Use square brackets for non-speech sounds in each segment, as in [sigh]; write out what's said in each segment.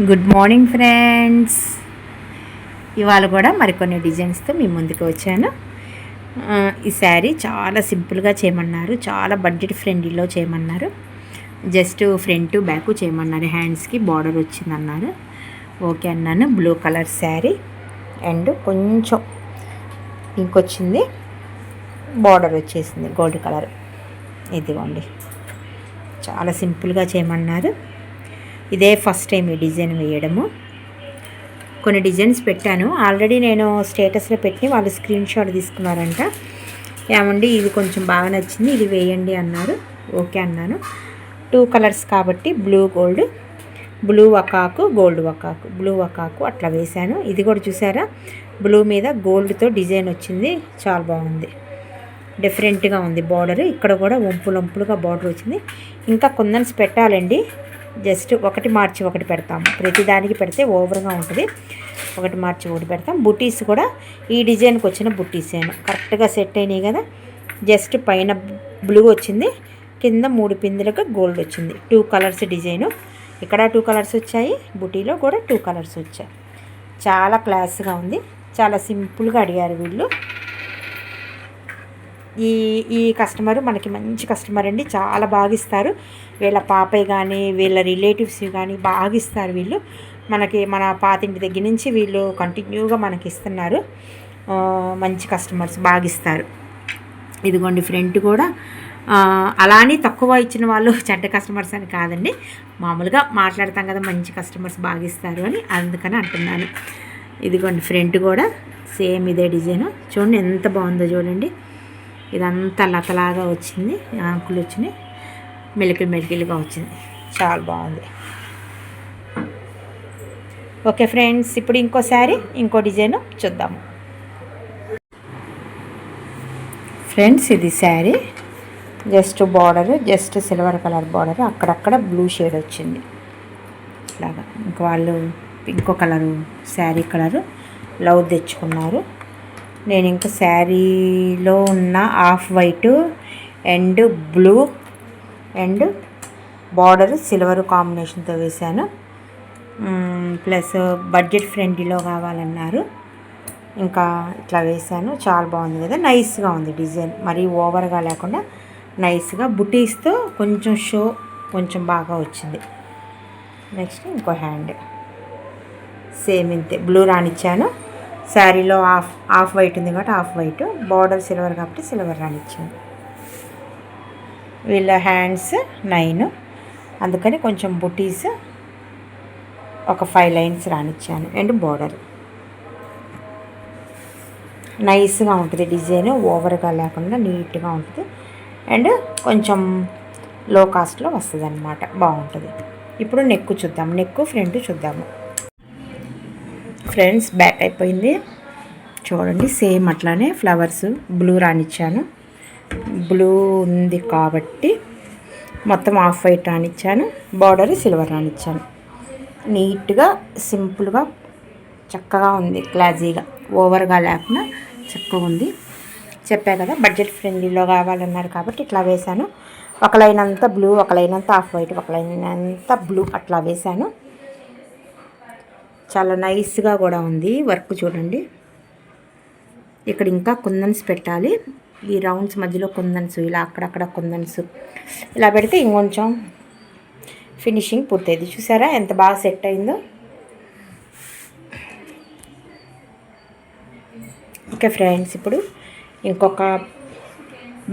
Good morning friends. ఇవాళ కూడా మరికొన్ని డిజైన్స్తో మీ ముందుకు వచ్చాను. ఈ శారీ చాలా సింపుల్గా చేయమన్నారు చాలా బడ్జెట్ ఫ్రెండ్లీలో చేయమన్నారు. జస్ట్ ఫ్రంట్ బ్యాక్ చేయమన్నారు హ్యాండ్స్కి బార్డర్ వచ్చిందన్నారు. ఓకే అన్నాను బ్లూ కలర్ శారీ. అండ్ కొంచెం పింక్ వచ్చింది బార్డర్ వచ్చేసింది గోల్డ్ కలర్ ఇదిగోండి. చాలా సింపుల్గా చేయమన్నారు. ఇదే ఫస్ట్ టైం ఈ డిజైన్ వేయడము. కొన్ని డిజైన్స్ పెట్టాను. ఆల్రెడీ నేను స్టేటస్లో పెట్టి వాళ్ళు స్క్రీన్ షాట్ తీసుకున్నారంట. ఏమండి? ఇది కొంచెం బాగా నచ్చింది ఇది వేయండి అన్నారు. ఓకే అన్నాను. టూ కలర్స్ కాబట్టి బ్లూ గోల్డ్. బ్లూ వకాకు గోల్డ్ వకాకు. బ్లూ వకాకు అట్లా వేశాను. ఇది కూడా చూసారా? బ్లూ మీద గోల్డ్తో డిజైన్ వచ్చింది. చాలా బాగుంది. డిఫరెంట్గా ఉంది బార్డర్. ఇక్కడ కూడా వంపులు వంపులుగా బార్డర్ వచ్చింది. ఇంకా కొందన్స్ పెట్టాలండి. జస్ట్ ఒకటి మార్చి ఒకటి పెడతాము. ప్రతి దానికి పెడితే ఓవర్గా ఉంటుంది. ఒకటి మార్చి ఒకటి పెడతాం. బుటీస్ కూడా ఈ డిజైన్కి వచ్చిన బుట్టీసేను కరెక్ట్గా సెట్ అయినాయి కదా. జస్ట్ పైన బ్లూ వచ్చింది. కింద మూడు పిందులకు గోల్డ్ వచ్చింది. Two colours design. ఇక్కడ టూ కలర్స్ వచ్చాయి. బుటీలో కూడా టూ కలర్స్ వచ్చాయి. చాలా క్లాస్గా ఉంది. చాలా సింపుల్గా అడిగారు వీళ్ళు. ఈ ఈ కస్టమర్ మనకి మంచి కస్టమర్ అండి. చాలా బాగా ఇస్తారు వీళ్ళ పాపయ్య కానీ వీళ్ళ రిలేటివ్స్ కానీ బాగా ఇస్తారు వీళ్ళు. మనకి మన పాతింటి దగ్గర నుంచి వీళ్ళు కంటిన్యూగా మనకి ఇస్తున్నారు. మంచి కస్టమర్స్ బాగా ఇస్తారు ఇదిగోండి ఫ్రంట్ కూడా. అలానే అలా అని తక్కువ ఇచ్చిన వాళ్ళు చెడ్డ కస్టమర్స్ అని కాదండి. మామూలుగా మాట్లాడతాం కదా మంచి కస్టమర్స్ బాగా ఇస్తారు అని అందుకని అంటున్నాను. ఇదిగోండి ఫ్రంట్ కూడా. సేమ్ ఇదే డిజైన్. చూడండి ఎంత బాగుందో చూడండి. ఇదంతా లతలాగా వచ్చింది ఆకులు వచ్చినాయి మెలికలు మెలికిలుగా వచ్చింది. చాలా బాగుంది. ఓకే ఫ్రెండ్స్ ఇప్పుడు ఇంకోసారి ఇంకో డిజైన్ చూద్దాము. ఫ్రెండ్స్ ఇది sari. Just border just silver colour border అక్కడక్కడ బ్లూ షేడ్ వచ్చింది. ఇట్లాగా ఇంక వాళ్ళు ఇంకో కలరు శారీ కలరు లవ్ తెచ్చుకున్నారు. నేను ఇంకా శారీలో ఉన్న off white and blue and border silver కాంబినేషన్తో వేశాను. ప్లస్ బడ్జెట్ ఫ్రెండ్లీలో కావాలన్నారు. ఇంకా ఇట్లా వేసాను చాలా బాగుంది కదా. నైస్గా ఉంది డిజైన్. మరీ ఓవర్గా లేకుండా నైస్గా బుటీస్తో కొంచెం షో కొంచెం బాగా వచ్చింది. నెక్స్ట్ ఇంకో హ్యాండ్. సేమ్ ఇంతే. బ్లూ రానిచ్చాను శారీలో హాఫ్ హాఫ్ వైట్ ఉంది కాబట్టి హాఫ్ వైట్. బార్డర్ సిల్వర్ కాబట్టి సిల్వర్ రానిచ్చాను వీళ్ళ హ్యాండ్స్ నైన్. అందుకని కొంచెం బుటీస్ ఒక ఫైవ్ లైన్స్ రానిచ్చాను అండ్ బార్డర్. నైస్గా ఉంటుంది డిజైన్. ఓవర్గా లేకుండా నీట్గా ఉంటుంది. అండ్ కొంచెం లో కాస్ట్లో వస్తుంది అనమాట బాగుంటుంది. ఇప్పుడు నెక్ చూద్దాం. నెక్ ఫ్రంట్ చూద్దాము. ఫ్రెండ్స్ బ్యాక్ అయిపోయింది. చూడండి సేమ్ అట్లానే ఫ్లవర్స్ బ్లూ రానిచ్చాను. బ్లూ ఉంది కాబట్టి మొత్తం ఆఫ్ వైట్ రానిచ్చాను. బార్డర్ సిల్వర్ రానిచ్చాను. నీట్గా సింపుల్గా చక్కగా ఉంది క్లాజీగా. ఓవర్గా లేకుండా చక్కగా ఉంది. చెప్పా కదా బడ్జెట్ ఫ్రెండ్లీలో కావాలన్నారు కాబట్టి ఇట్లా వేశాను. ఒక లైన్ అంతా బ్లూ ఒక లైన్ అంతా ఆఫ్ వైట్ ఒక లైన్ అంతా బ్లూ అట్లా వేశాను. చాలా నైస్గా కూడా ఉంది వర్క్ చూడండి. ఇక్కడ ఇంకా కుందన్స్ పెట్టాలి. ఈ రౌండ్స్ మధ్యలో కుందన్స్ ఇలా అక్కడక్కడ కుందన్స్. ఇలా పెడితే ఇంకొంచెం ఫినిషింగ్ పూర్తయింది. చూసారా ఎంత బాగా సెట్ అయిందో? ఓకే ఫ్రెండ్స్ ఇప్పుడు ఇంకొక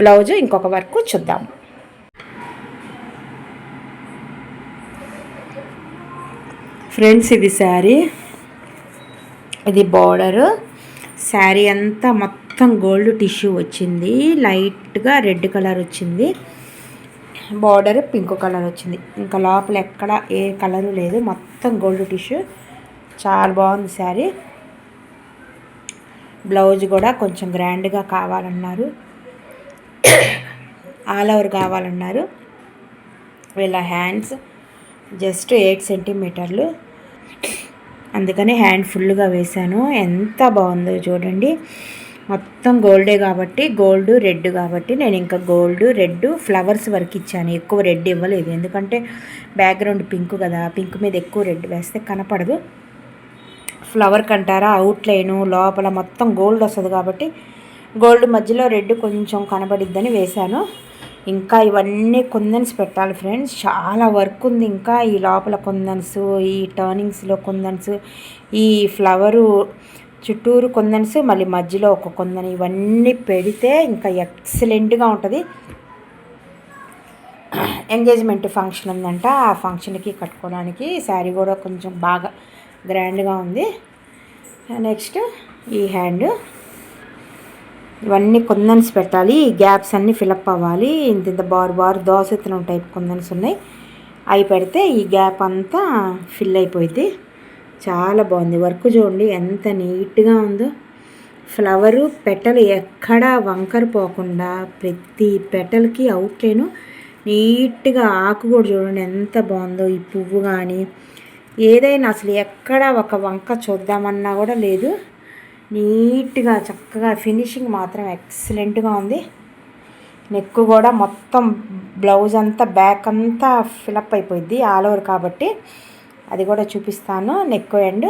బ్లౌజ్ ఇంకొక వర్క్ చూద్దాం. ఫ్రెండ్స్ ఇది శారీ. ఇది బార్డర్. శారీ అంతా మొత్తం గోల్డ్ టిష్యూ వచ్చింది. లైట్గా రెడ్ కలర్ వచ్చింది. బార్డర్ పింక్ కలర్ వచ్చింది. ఇంకా లోపల ఎక్కడ ఏ కలరు లేదు. మొత్తం గోల్డ్ టిష్యూ. చాలా బాగుంది శారీ. బ్లౌజ్ కూడా కొంచెం గ్రాండ్గా కావాలన్నారు. [coughs] ఆల్ ఓవర్ కావాలన్నారు. వీళ్ళ హ్యాండ్స్. జస్ట్ ఎయిట్ సెంటీమీటర్లు. అందుకని హ్యాండ్ ఫుల్గా వేశాను. ఎంత బాగుందో చూడండి. మొత్తం గోల్డే కాబట్టి గోల్డ్ రెడ్ కాబట్టి నేను ఇంకా గోల్డ్ రెడ్ ఫ్లవర్స్ వరకు ఇచ్చాను. ఎక్కువ రెడ్ ఇవ్వలేదు. ఎందుకంటే బ్యాక్గ్రౌండ్ పింక్ కదా పింక్ మీద ఎక్కువ రెడ్ వేస్తే కనపడదు. ఫ్లవర్ కంటారా అవుట్లైను లోపల మొత్తం గోల్డ్ వస్తుంది కాబట్టి గోల్డ్ మధ్యలో రెడ్ కొంచెం కనబడిద్దని వేశాను. ఇంకా ఇవన్నీ కుందన్స్ పెట్టాలి ఫ్రెండ్స్. చాలా వర్క్ ఉంది ఇంకా ఈ లోపల కుందన్స్ ఈ టర్నింగ్స్లో కుందన్స్ ఈ ఫ్లవరు చుట్టూరు కుందన్స్ మళ్ళీ మధ్యలో ఒక కుందన్ ఇవన్నీ పెడితే ఇంకా ఎక్సలెంట్గా ఉంటుంది. ఎంగేజ్మెంట్ ఫంక్షన్ ఉందంట. ఆ ఫంక్షన్కి కట్టుకోవడానికి శారీ కూడా కొంచెం బాగా గ్రాండ్గా ఉంది. నెక్స్ట్ ఈ హ్యాండ్ ఇవన్నీ కుందన్స్ పెట్టాలి. ఈ గ్యాప్స్ అన్నీ ఫిలప్ అవ్వాలి. ఇంత ఇంత బారు బారు దోసెత్తనం టైప్ కుందన్స్ ఉన్నాయి. అవి పెడితే ఈ గ్యాప్ అంతా ఫిల్ అయిపోయింది చాలా బాగుంది. వర్క్ చూడండి ఎంత నీట్గా ఉందో. ఫ్లవరు పెట్టలు ఎక్కడా వంకర పోకుండా ప్రతి పెటల్కి అవుట్లైను. నీట్గా ఆకు కూడా చూడండి ఎంత బాగుందో. ఈ పువ్వు కానీ ఏదైనా అసలు ఎక్కడ ఒక వంక చూద్దామన్నా కూడా లేదు. నీట్గా చక్కగా ఫినిషింగ్ మాత్రం ఎక్సలెంట్గా ఉంది. నెక్ కూడా మొత్తం బ్లౌజ్ అంతా బ్యాక్ అంతా ఫిలప్ అయిపోయింది ఆల్ ఓవర్ కాబట్టి. అది కూడా చూపిస్తాను. నెక్ అండ్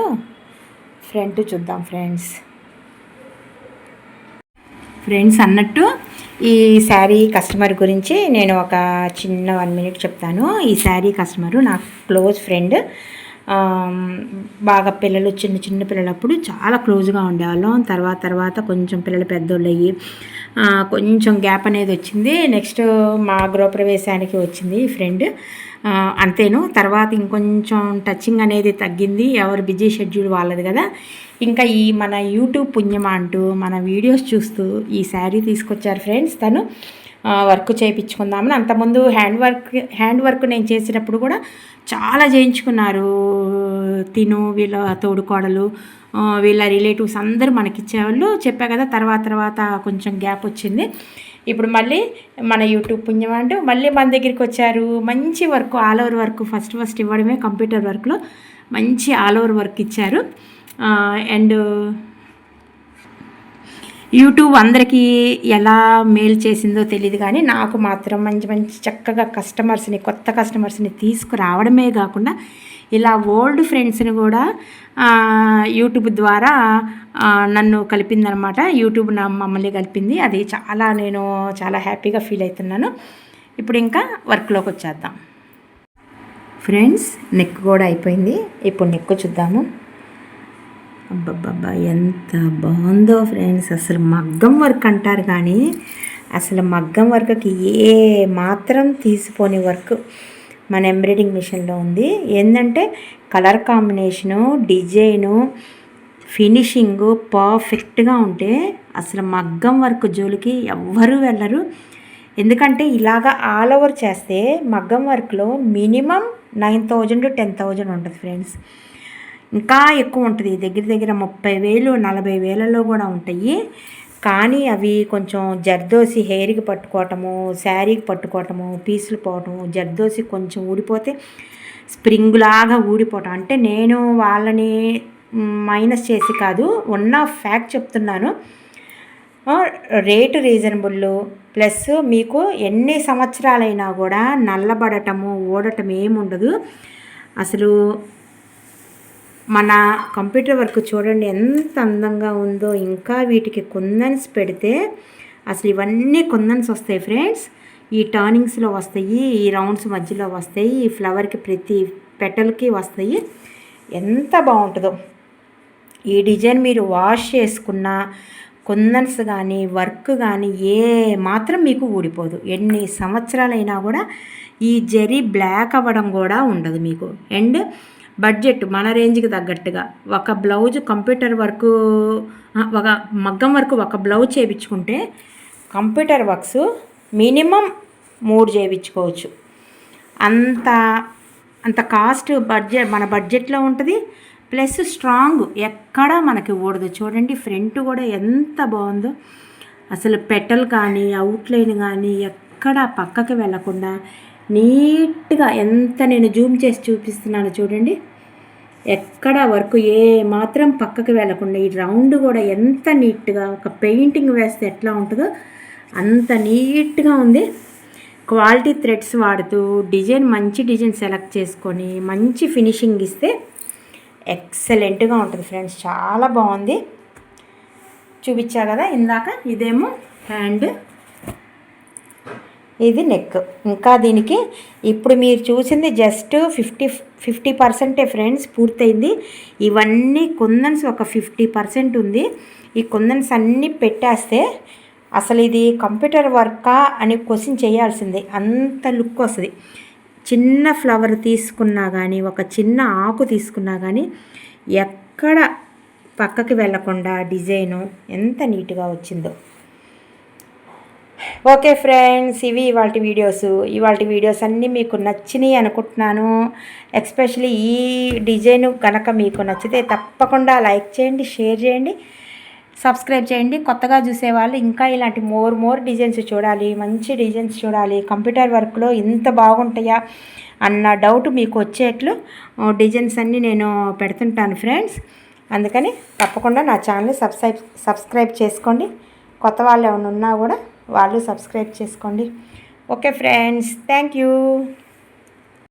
ఫ్రంట్ చూద్దాం ఫ్రెండ్స్. ఫ్రెండ్స్ అన్నట్టు ఈ శారీ కస్టమర్ గురించి నేను ఒక చిన్న వన్ మినిట్ చెప్తాను. ఈ శారీ కస్టమరు నా క్లోజ్ ఫ్రెండ్. బాగా పిల్లలు చిన్న చిన్న పిల్లలప్పుడు చాలా క్లోజ్గా ఉండేవాళ్ళం. తర్వాత తర్వాత కొంచెం పిల్లలు పెద్దోళ్ళు అయ్యి కొంచెం గ్యాప్ అనేది వచ్చింది. నెక్స్ట్ మా గృహప్రవేశానికి వచ్చింది ఫ్రెండ్ అంతేను. తర్వాత ఇంకొంచెం టచింగ్ అనేది తగ్గింది. ఎవరు బిజీ షెడ్యూల్ వాళ్ళది కదా. ఇంకా ఈ మన యూట్యూబ్ పుణ్యమా అంటూ మన వీడియోస్ చూస్తూ ఈ శారీ తీసుకొచ్చారు ఫ్రెండ్స్ తను వర్క్ చేయించుకుందామని. అంతకుముందు హ్యాండ్ వర్క్ హ్యాండ్ వర్క్ నేను చేసినప్పుడు కూడా చాలా చేయించుకున్నారు. తిను వీళ్ళ తోడుకోడలు వీళ్ళ రిలేటివ్స్ అందరూ మనకిచ్చేవాళ్ళు చెప్పా కదా తర్వాత తర్వాత కొంచెం గ్యాప్ వచ్చింది. ఇప్పుడు మళ్ళీ మన యూట్యూబ్ పుణ్యం అంటూ మళ్ళీ మన దగ్గరికి వచ్చారు. మంచి work all over work first first ఇవ్వడమే కంప్యూటర్ వర్క్లో మంచి ఆల్ ఓవర్ వర్క్ ఇచ్చారు. అండ్ యూట్యూబ్ అందరికీ ఎలా మెయిల్ చేసిందో తెలియదు కానీ నాకు మాత్రం మంచి మంచి చక్కగా కస్టమర్స్ని కొత్త కస్టమర్స్ని తీసుకురావడమే కాకుండా ఇలా ఓల్డ్ ఫ్రెండ్స్ని కూడా యూట్యూబ్ ద్వారా నన్ను కలిపిందనమాట యూట్యూబ్ నా మమ్మల్ని కలిపింది. అది చాలా నేను చాలా హ్యాపీగా ఫీల్ అవుతున్నాను. ఇప్పుడు ఇంకా వర్క్లోకి వచ్చేద్దాం. ఫ్రెండ్స్ నెక్ కూడా అయిపోయింది. ఇప్పుడు నెక్ చూద్దాము. అబ్బబ్బబ్బా ఎంత బాగుందో ఫ్రెండ్స్ అసలు మగ్గం వర్క్ అంటారు కానీ అసలు మగ్గం వర్క్కి ఏ మాత్రం తీసిపోని వర్క్ మన ఎంబ్రాయిడింగ్ మిషన్లో ఉంది. ఏంటంటే కలర్ కాంబినేషను డిజైను ఫినిషింగు పర్ఫెక్ట్గా ఉంటే అసలు మగ్గం వర్క్ జోలికి ఎవ్వరూ వెళ్ళరు. ఎందుకంటే ఇలాగా ఆల్ ఓవర్ చేస్తే మగ్గం వర్క్లో minimum nine thousand ten thousand ఉంటుంది ఫ్రెండ్స్ ఇంకా ఎక్కువ ఉంటుంది. దగ్గర దగ్గర ముప్పై వేలు నలభై వేలలో కూడా ఉంటాయి. కానీ అవి కొంచెం జర్దోసి హెయిర్కి పట్టుకోవటము శారీకి పట్టుకోవటము పీసులు పోవటము జర్దోసి కొంచెం ఊడిపోతే స్ప్రింగ్ లాగా ఊడిపోవటం. అంటే నేను వాళ్ళని మైనస్ చేసి కాదు ఉన్న ఫ్యాక్ట్ చెప్తున్నాను. రేటు రీజనబుల్ ప్లస్ మీకు ఎన్ని సంవత్సరాలైనా కూడా నల్లబడటము ఓడటం ఏముండదు. అసలు మన కంప్యూటర్ వర్క్ చూడండి ఎంత అందంగా ఉందో ఇంకా వీటికి కుందన్స్ పెడితే అసలు ఇవన్నీ కుందన్స్ వస్తాయి ఫ్రెండ్స్. ఈ టర్నింగ్స్లో వస్తాయి ఈ రౌండ్స్ మధ్యలో వస్తాయి ఈ ఫ్లవర్కి ప్రతి పెటల్కి వస్తాయి. ఎంత బాగుంటుందో. ఈ డిజైన్ మీరు వాష్ చేసుకున్న కుందన్స్ కానీ వర్క్ కానీ ఏ మాత్రం మీకు ఊడిపోదు. ఎన్ని సంవత్సరాలైనా కూడా ఈ జరీ బ్లాక్ అవ్వడం కూడా ఉండదు మీకు. అండ్ బడ్జెట్ మన రేంజ్కి తగ్గట్టుగా. ఒక బ్లౌజ్ కంప్యూటర్ వర్క్ ఒక మగ్గం వరకు ఒక బ్లౌజ్ చేయించుకుంటే కంప్యూటర్ వర్క్స్ మినిమం మూడు చేయించుకోవచ్చు అంత అంత కాస్ట్ బడ్జెట్ మన బడ్జెట్లో ఉంటుంది. ప్లస్ స్ట్రాంగ్ ఎక్కడా మనకి ఊడదు. చూడండి ఫ్రంట్ కూడా ఎంత బాగుందో. అసలు పెటల్ కానీ అవుట్లైన్ కానీ ఎక్కడా పక్కకి వెళ్ళకుండా నీట్గా ఎంత నేను జూమ్ చేసి చూపిస్తున్నాను చూడండి. ఎక్కడ వర్క్ ఏ మాత్రం పక్కకి వెళ్ళకుండా ఈ రౌండ్ కూడా ఎంత నీట్గా ఒక పెయింటింగ్ వేస్తే ఎట్లా ఉంటుందో అంత నీట్గా ఉంది. క్వాలిటీ థ్రెడ్స్ వాడుతూ డిజైన్ మంచి డిజైన్ సెలెక్ట్ చేసుకొని మంచి ఫినిషింగ్ ఇస్తే ఎక్సలెంట్గా ఉంటుంది ఫ్రెండ్స్. చాలా బాగుంది. చూపించా కదా ఇందాక ఇదేమో హ్యాండ్ ఇది నెక్ ఇంకా దీనికి ఇప్పుడు మీరు చూసింది జస్ట్ ఫిఫ్టీ ఫిఫ్టీ పర్సెంటే ఫ్రెండ్స్ పూర్తయింది. ఇవన్నీ కుందన్స్ ఒక ఫిఫ్టీ పర్సెంట్ ఉంది. ఈ కుందన్స్ అన్నీ పెట్టేస్తే అసలు ఇది కంప్యూటర్ వర్కా అని క్వశ్చన్ చేయాల్సిందే. అంత లుక్ వస్తుంది. చిన్న ఫ్లవర్ తీసుకున్నా కానీ ఒక చిన్న ఆకు తీసుకున్నా కానీ ఎక్కడ పక్కకి వెళ్ళకుండా డిజైను ఎంత నీట్గా వచ్చిందో. ఓకే ఫ్రెండ్స్ ఇవి ఇవాళ వీడియోస్. ఇవాళ వీడియోస్ అన్నీ మీకు నచ్చినాయి అనుకుంటున్నాను. ఎక్స్పెషలీ ఈ డిజైన్ కనుక మీకు నచ్చితే తప్పకుండా లైక్ చేయండి షేర్ చేయండి సబ్స్క్రైబ్ చేయండి. కొత్తగా చూసేవాళ్ళు ఇంకా ఇలాంటి మోర్ మోర్ డిజైన్స్ చూడాలి మంచి డిజైన్స్ చూడాలి. కంప్యూటర్ వర్క్లో ఇంత బాగుంటాయా అన్న డౌట్ మీకు వచ్చేట్లు డిజైన్స్ అన్నీ నేను పెడుతుంటాను ఫ్రెండ్స్. అందుకని తప్పకుండా నా ఛానల్ సబ్స్క్రైబ్ సబ్స్క్రైబ్ చేసుకోండి. కొత్త వాళ్ళు ఏమైనా ఉన్నా కూడా వాళ్ళు సబ్స్క్రైబ్ చేసుకోండి. Okay friends thank you.